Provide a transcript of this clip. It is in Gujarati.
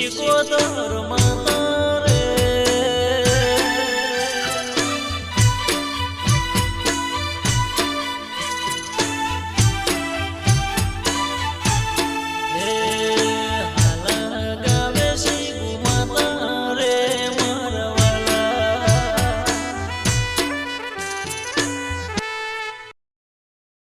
શીખો ધર્મ.